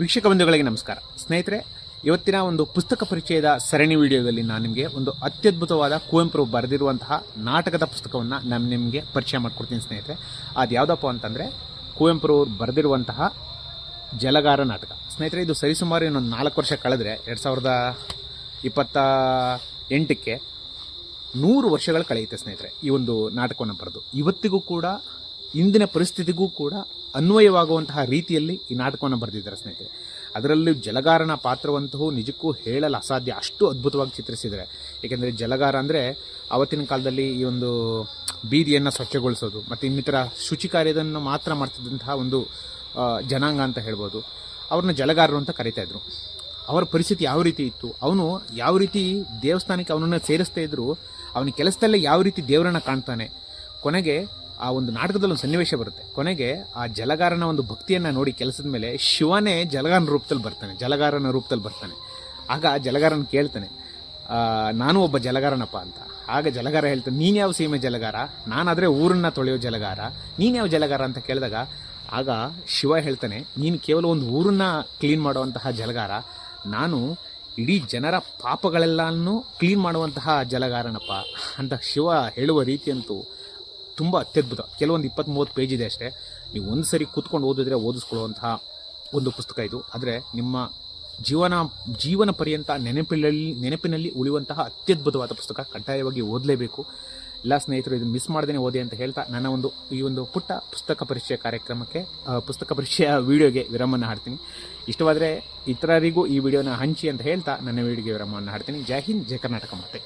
ವೀಕ್ಷಕ ಬಂಧುಗಳಿಗೆ ನಮಸ್ಕಾರ. ಸ್ನೇಹಿತರೆ, ಇವತ್ತಿನ ಒಂದು ಪುಸ್ತಕ ಪರಿಚಯದ ಸರಣಿ ವಿಡಿಯೋದಲ್ಲಿ ನಾನು ನಿಮಗೆ ಒಂದು ಅತ್ಯದ್ಭುತವಾದ ಕುವೆಂಪು ಬರೆದಿರುವಂತಹ ನಾಟಕದ ಪುಸ್ತಕವನ್ನು ನಾನು ನಿಮಗೆ ಪರಿಚಯ ಮಾಡಿಕೊಡ್ತೀನಿ ಸ್ನೇಹಿತರೆ. ಅದು ಯಾವುದಪ್ಪ ಅಂತಂದರೆ, ಕುವೆಂಪು ಬರೆದಿರುವಂತಹ ಜಲಗಾರ ನಾಟಕ. ಸ್ನೇಹಿತರೆ, ಇದು ಸರಿಸುಮಾರು ಇನ್ನೊಂದು ನಾಲ್ಕು ವರ್ಷ ಕಳೆದ್ರೆ, ಎರಡು ಸಾವಿರದ ಇಪ್ಪತ್ತ ಎಂಟಕ್ಕೆ ನೂರು ವರ್ಷಗಳು ಕಳೆಯುತ್ತೆ ಸ್ನೇಹಿತರೆ ಈ ಒಂದು ನಾಟಕವನ್ನು ಬರೆದು. ಇವತ್ತಿಗೂ ಕೂಡ ಇಂದಿನ ಪರಿಸ್ಥಿತಿಗೂ ಕೂಡ ಅನ್ವಯವಾಗುವಂತಹ ರೀತಿಯಲ್ಲಿ ಈ ನಾಟಕವನ್ನು ಬರೆದಿದ್ದಾರೆ ಸ್ನೇಹಿತರೆ. ಅದರಲ್ಲೂ ಜಲಗಾರನ ಪಾತ್ರವಂತೂ ನಿಜಕ್ಕೂ ಹೇಳಲು ಅಸಾಧ್ಯ ಅಷ್ಟು ಅದ್ಭುತವಾಗಿ ಚಿತ್ರಿಸಿದ್ದಾರೆ. ಏಕೆಂದರೆ ಜಲಗಾರ ಅಂದರೆ ಆವತ್ತಿನ ಕಾಲದಲ್ಲಿ ಈ ಒಂದು ಬೀದಿಯನ್ನು ಸ್ವಚ್ಛಗೊಳಿಸೋದು ಮತ್ತು ಇನ್ನಿತರ ಶುಚಿ ಕಾರ್ಯದನ್ನು ಮಾತ್ರ ಮಾಡ್ತಿದ್ದಂತಹ ಒಂದು ಜನಾಂಗ ಅಂತ ಹೇಳ್ಬೋದು. ಅವ್ರನ್ನ ಜಲಗಾರರು ಅಂತ ಕರಿತಾಯಿದ್ರು ಅವರ ಪರಿಸ್ಥಿತಿ ಯಾವ ರೀತಿ ಇತ್ತು? ಅವನು ಯಾವ ರೀತಿ ದೇವಸ್ಥಾನಕ್ಕೆ ಅವನನ್ನು ಸೇರಿಸ್ತಾ ಇದ್ರು? ಅವನ ಕೆಲಸದಲ್ಲೇ ಯಾವ ರೀತಿ ದೇವರನ್ನ ಕಾಣ್ತಾನೆ? ಕೊನೆಗೆ ಆ ಒಂದು ನಾಟಕದಲ್ಲಿ ಒಂದು ಸನ್ನಿವೇಶ ಬರುತ್ತೆ. ಕೊನೆಗೆ ಆ ಜಲಗಾರನ ಒಂದು ಭಕ್ತಿಯನ್ನ ನೋಡಿ ಕೆಲಸದ ಮೇಲೆ ಶಿವನೇ ಜಲಗಾರನ ರೂಪದಲ್ಲಿ ಬರ್ತಾನೆ, ಜಲಗಾರನ ರೂಪದಲ್ಲಿ ಬರ್ತಾನೆ. ಆಗ ಜಲಗಾರನ ಕೇಳ್ತಾನೆ ನಾನು ಒಬ್ಬ ಜಲಗಾರನಪ್ಪ ಅಂತ. ಆಗ ಜಲಗಾರ ಹೇಳ್ತಾನೆ, ನೀನು ಯಾವ ಸೀಮೆ ಜಲಗಾರ? ನಾನಾದರೆ ಊರನ್ನ ತೊಳೆಯೋ ಜಲಗಾರ? ನೀನು ಯಾವ ಜಲಗಾರ? ಅಂತ ಕೇಳಿದಾಗ, ಆಗ ಶಿವ ಹೇಳ್ತಾನೆ, ನೀನು ಕೇವಲ ಒಂದು ಊರನ್ನ ಕ್ಲೀನ್ ಮಾಡುವಂತಹ ಜಲಗಾರ. ನಾನು ಇಡೀ ಜನರ ಪಾಪಗಳೆಲ್ಲನೂ ಕ್ಲೀನ್ ಮಾಡುವಂತಹ ಜಲಗಾರನಪ್ಪ. ಅಂತ ಶಿವ ಹೇಳುವ ರೀತಿಯಂತೂ ತುಂಬ ಅತ್ಯದ್ಭುತ. ಕೆಲವೊಂದು ಇಪ್ಪತ್ತ್ ಮೂವತ್ತು ಪೇಜ್ ಇದೆ ಅಷ್ಟೇ. ನೀವು ಒಂದು ಸರಿ ಕೂತ್ಕೊಂಡು ಓದಿದ್ರೆ ಓದಿಸ್ಕೊಳ್ಳುವಂತಹ ಒಂದು ಪುಸ್ತಕ ಇದು. ಆದರೆ ನಿಮ್ಮ ಜೀವನ ಜೀವನ ಪರ್ಯಂತ ನೆನಪಿನಲ್ಲಿ ನೆನಪಿನಲ್ಲಿ ಉಳಿಯುವಂತಹ ಅತ್ಯದ್ಭುತವಾದ ಪುಸ್ತಕ ಕಡ್ಡಾಯವಾಗಿ ಓದಲೇಬೇಕು. ಎಲ್ಲ ಸ್ನೇಹಿತರು, ಇದು ಮಿಸ್ ಮಾಡ್ದೇ ಓದಿ ಅಂತ ಹೇಳ್ತಾ ನನ್ನ ಒಂದು, ಈ ಒಂದು ಪುಟ್ಟ ಪುಸ್ತಕ ಪರಿಚಯ ಕಾರ್ಯಕ್ರಮಕ್ಕೆ ಪುಸ್ತಕ ಪರಿಚಯ ವಿಡಿಯೋಗೆ ವಿರಾಮವನ್ನು ಹಾಡ್ತೀನಿ. ಇಷ್ಟವಾದರೆ ಇತರರಿಗೂ ಈ ವಿಡಿಯೋನ ಹಂಚಿ ಅಂತ ಹೇಳ್ತಾ ನನ್ನ ವಿಡಿಯೋಗೆ ವಿರಾಮವನ್ನು ಹಾಡ್ತೀನಿ. ಜೈ ಹಿಂದ್, ಜೈ ಕರ್ನಾಟಕ ಮಾತೆ.